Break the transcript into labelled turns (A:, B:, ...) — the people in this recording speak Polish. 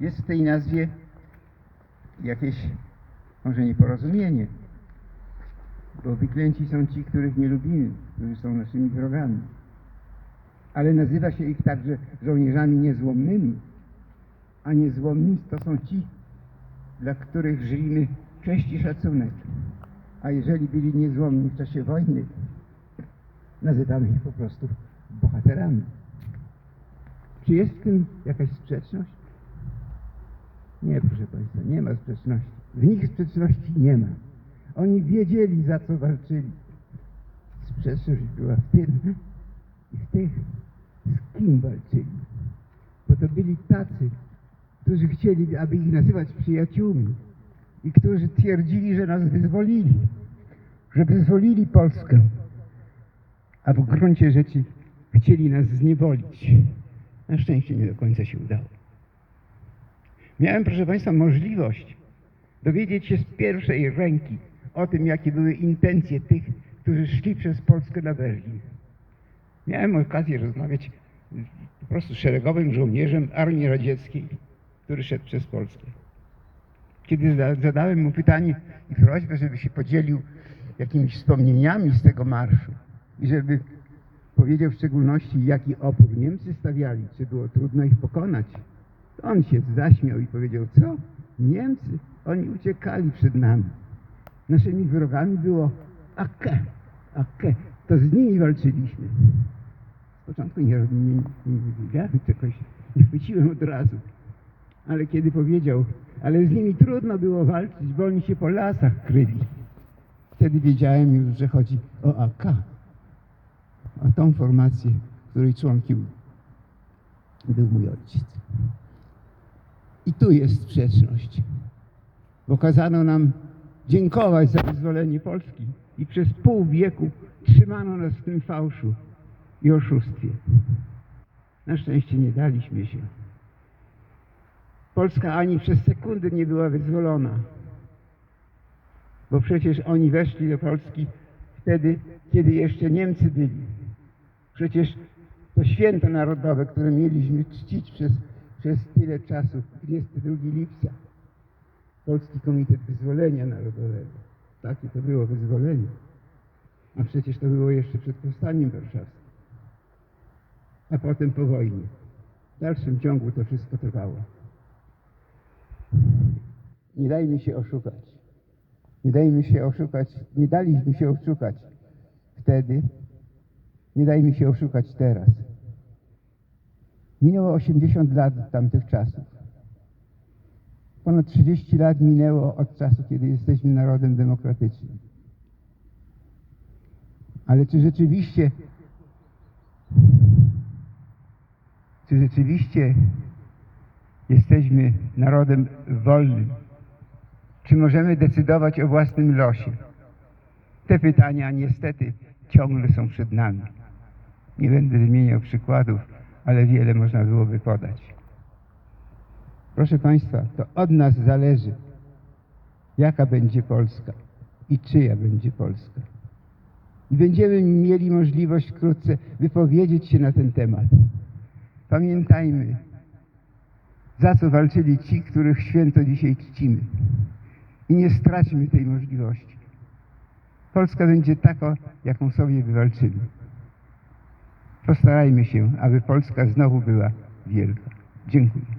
A: Jest w tej nazwie jakieś może nieporozumienie, bo wyklęci są ci, których nie lubimy, którzy są naszymi wrogami. Ale nazywa się ich także żołnierzami niezłomnymi, a niezłomni to są ci, dla których żylimy cześć i szacunek. A jeżeli byli niezłomni w czasie wojny, nazywamy ich po prostu bohaterami. Czy jest w tym jakaś sprzeczność? Nie, proszę Państwa, nie ma sprzeczności. W nich sprzeczności nie ma. Oni wiedzieli, za co walczyli. Sprzeczność była w tym i w tych, z kim walczyli. Bo to byli tacy, którzy chcieli, aby ich nazywać przyjaciółmi i którzy twierdzili, że nas wyzwolili, że wyzwolili Polskę, a w gruncie rzeczy chcieli nas zniewolić. Na szczęście nie do końca się udało. Miałem, proszę Państwa, możliwość dowiedzieć się z pierwszej ręki o tym, jakie były intencje tych, którzy szli przez Polskę na Berlin. Miałem okazję rozmawiać po prostu szeregowym żołnierzem Armii Radzieckiej, który szedł przez Polskę. Kiedy zadałem mu pytanie i prośbę, żeby się podzielił jakimiś wspomnieniami z tego marszu i żeby powiedział w szczególności, jaki opór Niemcy stawiali, czy było trudno ich pokonać, on się zaśmiał i powiedział, co? Niemcy? Oni uciekali przed nami. Naszymi wrogami było Akke, Akke. To z nimi walczyliśmy. Z początku nie, nie, nie wiedziałem czegoś, nie chwyciłem od razu. Ale kiedy powiedział, ale z nimi trudno było walczyć, bo oni się po lasach kryli. Wtedy wiedziałem już, że chodzi o AK. O tą formację, której członkiem był mój ojciec. I tu jest sprzeczność, bo kazano nam dziękować za wyzwolenie Polski i przez pół wieku trzymano nas w tym fałszu i oszustwie. Na szczęście nie daliśmy się. Polska ani przez sekundę nie była wyzwolona, bo przecież oni weszli do Polski wtedy, kiedy jeszcze Niemcy byli. Przecież to święto narodowe, które mieliśmy czcić przez, przez tyle czasu, 22 lipca. Polski Komitet Wyzwolenia Narodowego. Takie to było wyzwolenie. A przecież to było jeszcze przed powstaniem warszawskim. A potem po wojnie. W dalszym ciągu to wszystko trwało. Nie dajmy się oszukać. Nie dajmy się oszukać. Nie daliśmy się oszukać wtedy. Nie dajmy się oszukać teraz. Minęło 80 lat od tamtych czasów. Ponad 30 lat minęło od czasu, kiedy jesteśmy narodem demokratycznym. Ale czy rzeczywiście, czy rzeczywiście jesteśmy narodem wolnym? Czy możemy decydować o własnym losie? Te pytania niestety ciągle są przed nami. Nie będę wymieniał przykładów, ale wiele można byłoby podać. Proszę Państwa, to od nas zależy, jaka będzie Polska i czyja będzie Polska. I będziemy mieli możliwość wkrótce wypowiedzieć się na ten temat. Pamiętajmy, za co walczyli ci, których święto dzisiaj czcimy. I nie straćmy tej możliwości. Polska będzie taką, jaką sobie wywalczyli. Postarajmy się, aby Polska znowu była wielka. Dziękuję.